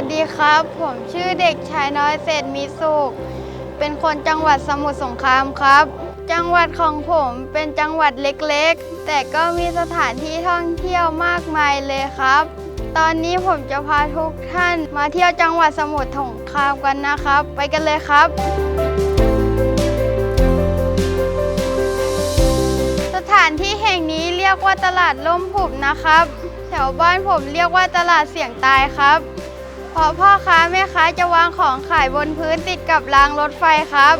วัสดีครับ ผมชื่อเด็กชายน้อยเศรษฐมีสุข เป็นคนจังหวัดสมุทรสงครามครับ จังหวัดของผมเป็นจังหวัดเล็กๆ แต่ก็มีสถานที่ท่องเที่ยวมากมายเลยครับ ตอนนี้ผมจะพาทุกท่านมาเที่ยวจังหวัดสมุทรสงครามกันนะครับ ไปกันเลยครับสถานที่แห่งนี้เรียกว่าตลาดล่มผุบนะครับ แถวบ้านผมเรียกว่าตลาดเสี่ยงตายครับ ราะพ่อค้าแม่ค้าจะวางของขายบนพื้นติดกับรางรถไฟครับ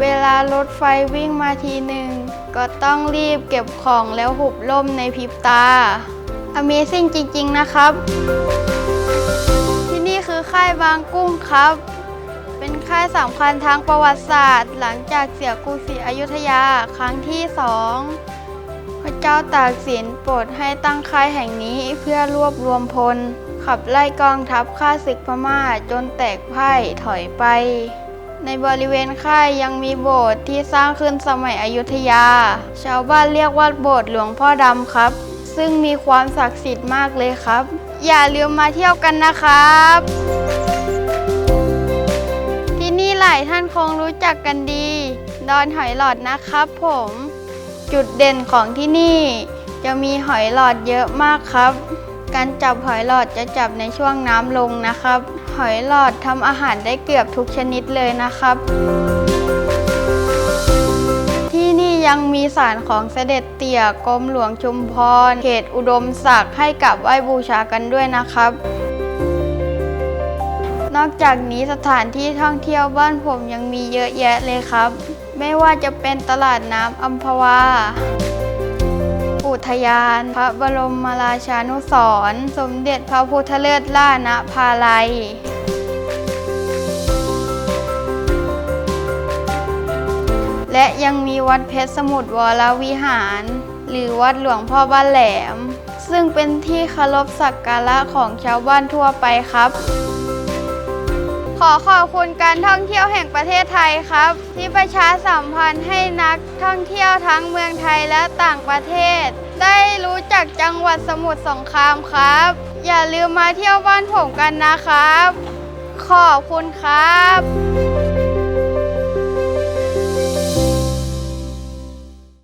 เวลารถไฟวิ่งมาทีหนึ่ง ก็ต้องรีบเก็บของแล้วหุบล่มในพริบตา Amazing จริง ๆ นะครับ ที่นี่คือค่ายบางกุ้งครับ เป็นค่ายสำคัญทางประวัติศาสตร์ หลังจากเสียกรุงศรีอยุธยาครั้งที่สอง ระเจ้าตากสินโปรดให้ตั้งค่ายแห่งนี้เพื่อรวบรวมพล ขับไล่กองทัพข้าศึกพม่าจนแตกพ่ายถอยไป ในบริเวณค่ายยังมีโบสถ์ที่สร้างขึ้นสมัยอยุธยา ชาวบ้านเรียกว่าโบสถ์หลวงพ่อดำครับ ซึ่งมีความศักดิ์สิทธิ์มากเลยครับ อย่าลืมมาเที่ยวกันนะครับที่นี่หลายท่านคงรู้จักกันดี ดอนหอยหลอดนะครับผม จุดเด่นของที่นี่ จะมีหอยหลอดเยอะมากครับ การจับหอยหลอดจะจับในช่วงน้ำลงนะครับ หอยหลอดทำอาหารได้เกือบทุกชนิดเลยนะครับ ที่นี่ยังมีสารของเสด็จเตี่ยกรมหลวงชุมพร เขตอุดมศักดิ์ให้กับไหว้บูชากันด้วยนะครับนอกจากนี้สถานที่ท่องเที่ยวบ้านผมยังมีเยอะแยะเลยครับ ไม่ว่าจะเป็นตลาดน้ำอัมพวา อุทยาน พระบรมราชานุสรณ์สมเด็จพระพุทธเลิศล่าณภาลัยและยังมีวัดเพชรสมุทรวรวิหาร หรือวัดหลวงพ่อบ้านแหลม ซึ่งเป็นที่เคารพสักการะของชาวบ้านทั่วไปครับ ขอขอบคุณการท่องเที่ยวแห่งประเทศไทยครับ ที่ประชาสัมพันธ์ให้นักท่องเที่ยวทั้งเมืองไทยและต่างประเทศ ได้รู้จักจังหวัดสมุทรสงครามครับ อย่าลืมมาเที่ยวบ้านผมกันนะครับ ขอบคุณครับ